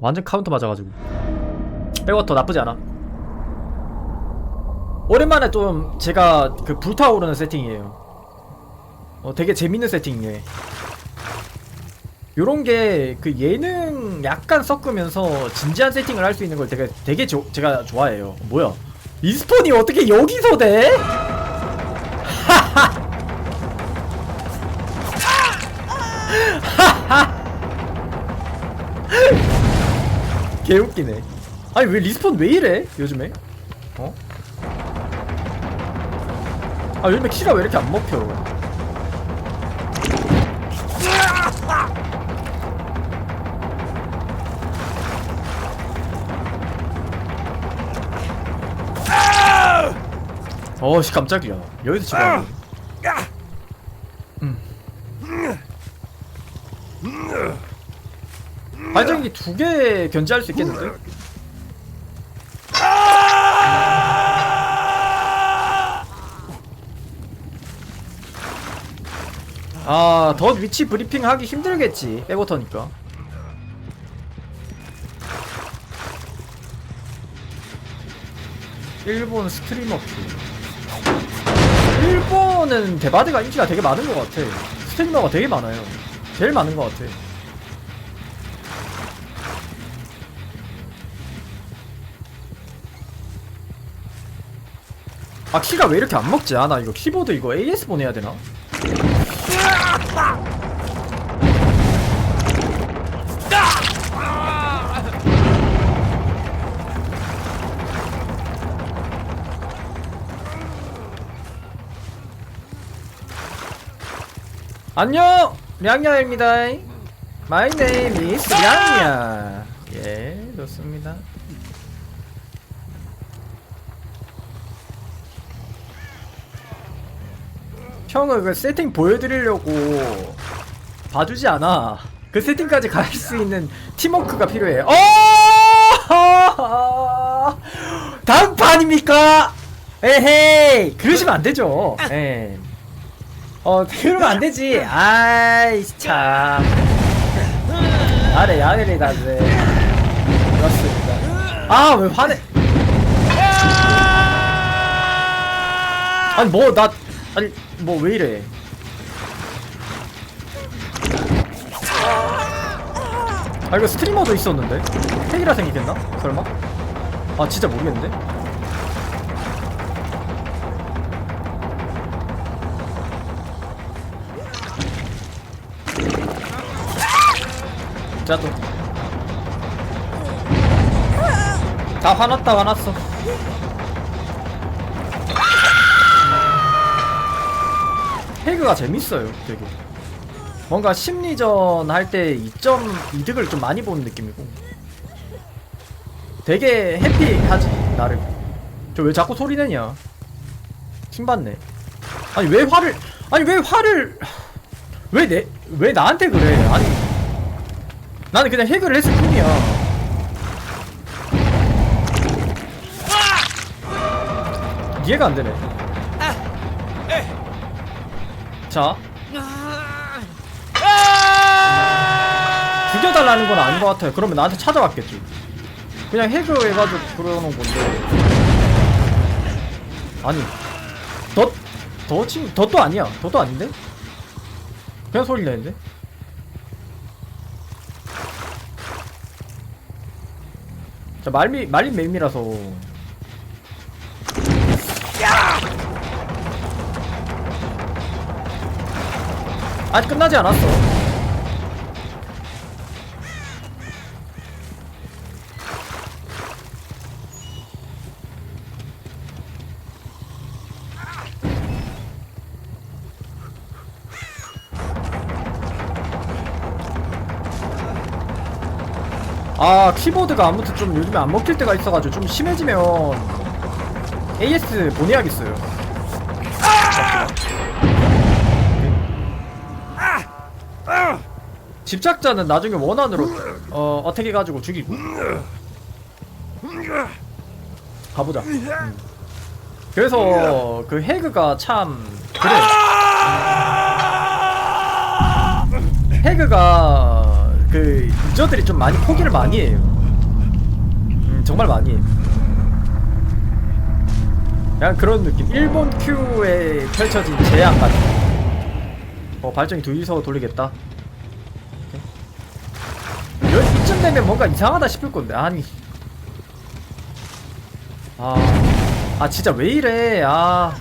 완전 카운터 맞아가지고. 백워터 나쁘지 않아. 오랜만에 좀 제가 그 불타오르는 세팅이에요. 어 되게 재밌는 세팅이에요. 요런 게 그 예능 약간 섞으면서 진지한 세팅을 할 수 있는 걸 되게 되게 조, 제가 좋아해요. 뭐야? 리스폰이 어떻게 여기서 돼? 개웃기네. 아니 왜 리스폰 왜 이래? 요즘에? 어? 아 요즘에 키가 왜 이렇게 안 먹혀? 어씨 깜짝이야. 여기서 지금. 하네. 발전기 두 개 견제할 수 있겠는데? 아, 더 위치 브리핑 하기 힘들겠지. 백워터니까. 일본 스트리머 큐. 일본은 대바드가 인기가 되게 많은 것 같아. 스트리머가 되게 많아요. 제일 많은 것 같아. 아 키가 왜 이렇게 안 먹지? 아나 이거 키보드 이거 AS 보내야 되나? 안녕! 량야입니다. My name is 량야. 예, 좋습니다. 형은 그 세팅 보여드리려고 봐주지 않아. 그 세팅까지 갈 수 있는 팀워크가 필요해. 어! 다음 판입니까? 에헤이! 그러시면 안 되죠. 예. 어, 그러면 안 되지. 아이, 참. 아래, 야래리, 나네. 그렇습니다. 아, 왜 화내. 아니, 뭐, 나, 아니, 뭐, 왜 이래. 아, 이거 스트리머도 있었는데? 핵이라 생기겠나? 설마? 아, 진짜 모르겠는데? 자, 또. 다 화났다, 화났어. 해그가 재밌어요, 되게. 뭔가 심리전 할때 2점 이득을 좀 많이 보는 느낌이고. 되게 해피하지, 나를. 저왜 자꾸 소리 내냐? 킹받네. 아니, 왜 화를, 아니, 왜 화를, 왜 내, 왜 나한테 그래? 아니, 나는 그냥 해결을 했을 뿐이야. 이해가 안 되네. 자. 죽여달라는 건 아닌 것 같아요. 그러면 나한테 찾아왔겠지. 그냥 해결해가지고 그러는 건데. 아니. 더, 더 친, 더도 아니야. 더도 아닌데? 그냥 소리 내는데? 자, 말미, 말린 맵이라서. 아직 끝나지 않았어. 아 키보드가 아무튼 좀 요즘에 안 먹힐 때가 있어가지고 좀 심해지면 AS 보내야겠어요. 집착자는 나중에 원한으로 어 어떻게 해가지고 죽이고 가보자. 음. 그래서 그 해그가 참 그래. 해그가 그 유저들이 좀 많이 포기를 많이 해요. 음, 정말 많이 해요. 약간 그런 느낌. 일본 큐에 펼쳐진 재앙 같은. 어 발전기 둘이서 돌리겠다. 되면 뭔가 이상하다 싶을 건데 아니. 아, 아 진짜 왜 이래? 아,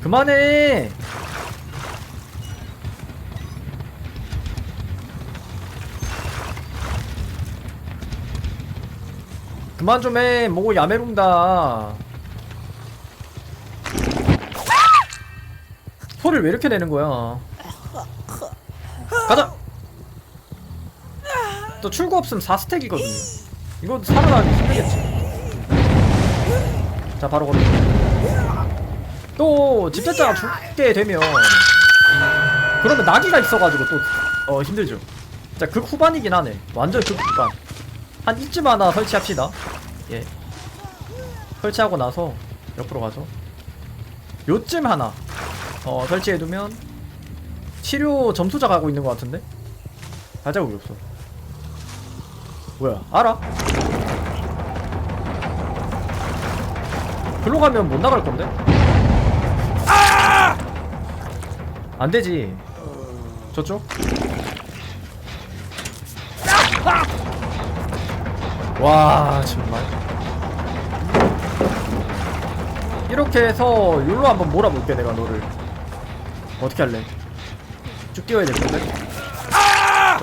그만해. 그만 좀 해. 뭐 야매룽다. 소리를 왜 이렇게 내는 거야? 또 출구 없으면 4스택이거든요. 이거 살아나기 힘들겠지. 자, 바로 걸어. 또 집착자가 죽게 되면 그러면 나기가 있어가지고 또 어, 힘들죠. 자, 극 후반이긴 하네. 완전 극 후반. 한 이쯤 하나 설치합시다. 예. 설치하고 나서 옆으로 가죠. 요쯤 하나 어 설치해두면 치료 점수자 가고 있는 것 같은데? 발자국이 없어. 뭐야? 알아? 글로 가면 못 나갈 건데? 아! 안 되지. 저쪽? 와 정말 이렇게 해서 여기로 한번 몰아볼게 내가 너를 어떻게 할래? 쭉 뛰어야 될 건데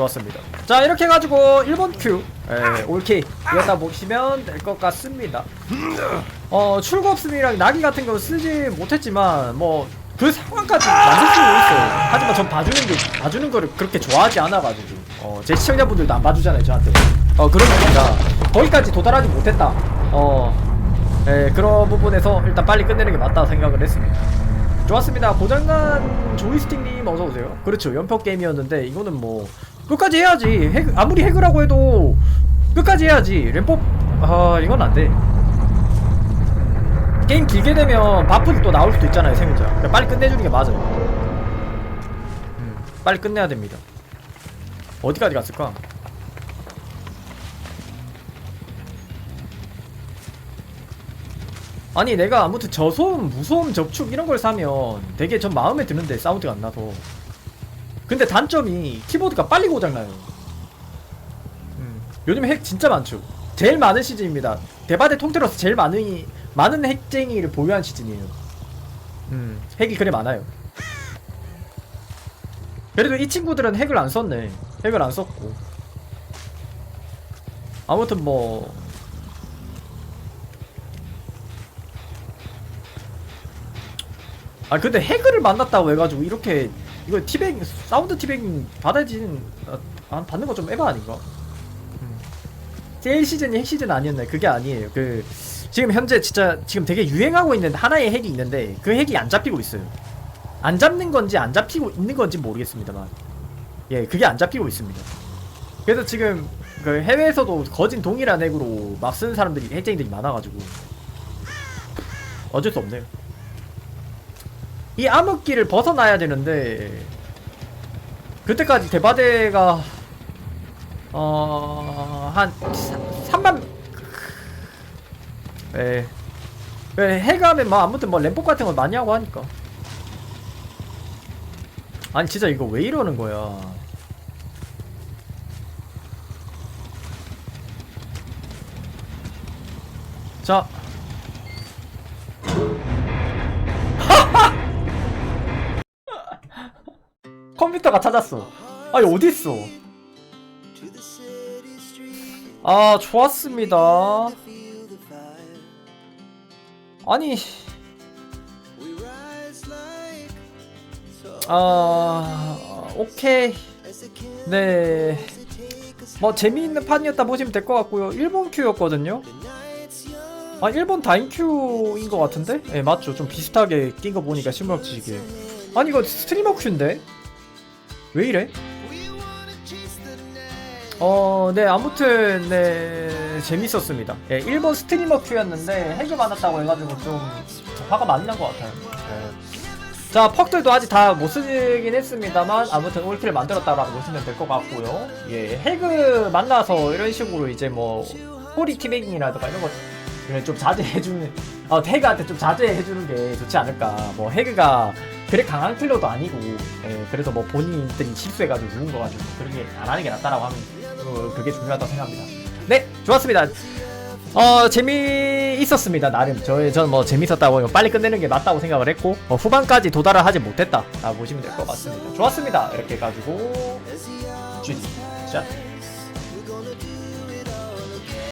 좋았습니다. 자 이렇게 해가지고 1번 큐 에, 올케이 이었다 보시면 될 것 같습니다. 어 출구 없음이랑 나기 같은 거 쓰지 못했지만 뭐 그 상황까지 만들 수 있어요. 하지만 전 봐주는 게 봐주는 거를 그렇게 좋아하지 않아가지고 어, 제 시청자분들도 안 봐주잖아요 저한테. 어 그런 거니까 거기까지 도달하지 못했다. 어 예, 그런 부분에서 일단 빨리 끝내는 게 맞다 생각을 했습니다. 좋았습니다. 고장난 조이스틱님 어서오세요. 그렇죠. 연평 게임이었는데 이거는 뭐 끝까지 해야지. 해그, 아무리 해그라고 해도 끝까지 해야지. 램법 아 이건 안돼. 게임 길게 되면 바프도 또 나올 수도 있잖아요 생존자. 그러니까 빨리 끝내주는 게 맞아요. 음, 빨리 끝내야 됩니다. 어디까지 갔을까? 아니 내가 아무튼 저소음, 무소음 접촉 이런 걸 사면 되게 전 마음에 드는데 사운드가 안 나서 근데 단점이 키보드가 빨리 고장나요. 음, 요즘 핵 진짜 많죠. 제일 많은 시즌입니다. 대바대 통틀어서 제일 많은 많은 핵쟁이를 보유한 시즌이에요. 음, 핵이 그래 많아요. 그래도 이 친구들은 핵을 안 썼네. 핵을 안 썼고. 아무튼 뭐 아 근데 해그를 만났다고 해가지고 이렇게 이거 티뱅 사운드 티뱅 받아지는 아, 아, 받는 거 좀 에바 아닌가? 음. 제일 시즌이 핵 시즌 아니었나요? 그게 아니에요. 그 지금 현재 진짜 지금 되게 유행하고 있는 하나의 핵이 있는데 그 핵이 안 잡히고 있어요. 안 잡는 건지 안 잡히고 있는 건지 모르겠습니다만 예 그게 안 잡히고 있습니다. 그래서 지금 그 해외에서도 거진 동일한 핵으로 막 쓰는 사람들이 핵쟁이들이 많아가지고 어쩔 수 없네요. 이 암흑기를 벗어나야 되는데 그때까지 대바대가 어한 3만 에왜 해가면 뭐 아무튼 뭐 램법 같은 거 많이 하고 하니까. 아니 진짜 이거 왜 이러는 거야? 자 컴퓨터가 찾았어. 아니 어딨어? 아 좋았습니다. 아니 아 오케이 네. 뭐 재미있는 판이었다 보시면 될 것 같고요. 일본 큐였거든요. 아 일본 다인 큐인 것 같은데? 예 네, 맞죠. 좀 비슷하게 낀 거 보니까 실무역지게. 아니 이거 스트리머 큐인데? 왜 이래? 어, 네, 아무튼, 네, 재밌었습니다. 예, 1번 스트리머 큐였는데, 핵이 많았다고 해가지고 좀 화가 많이 난 것 같아요. 예. 자 퍽들도 아직 다 못 쓰긴 했습니다만 아무튼 올킬을 만들었다라고 보시면 될 것 같고요 예 해그 만나서 이런 식으로 이제 뭐 꼬리 티베깅이라든가 이런 거를 좀 자제해주는 어 해그한테 좀 자제해주는 게 좋지 않을까 뭐 해그가 그래 강한 킬러도 아니고 예, 그래서 뭐 본인들이 실수해가지고 죽은 거 가지고 그렇게 안 하는 게 낫다라고 하면 어, 그게 중요하다고 생각합니다. 네 좋았습니다. 어 재미 있었습니다 나름. 저희 저는 뭐 재밌었다고 이거 빨리 끝내는 게 맞다고 생각을 했고 어, 후반까지 도달을 하지 못했다 라고 보시면 될 것 같습니다. 좋았습니다. 이렇게 해가지고 쥐 자.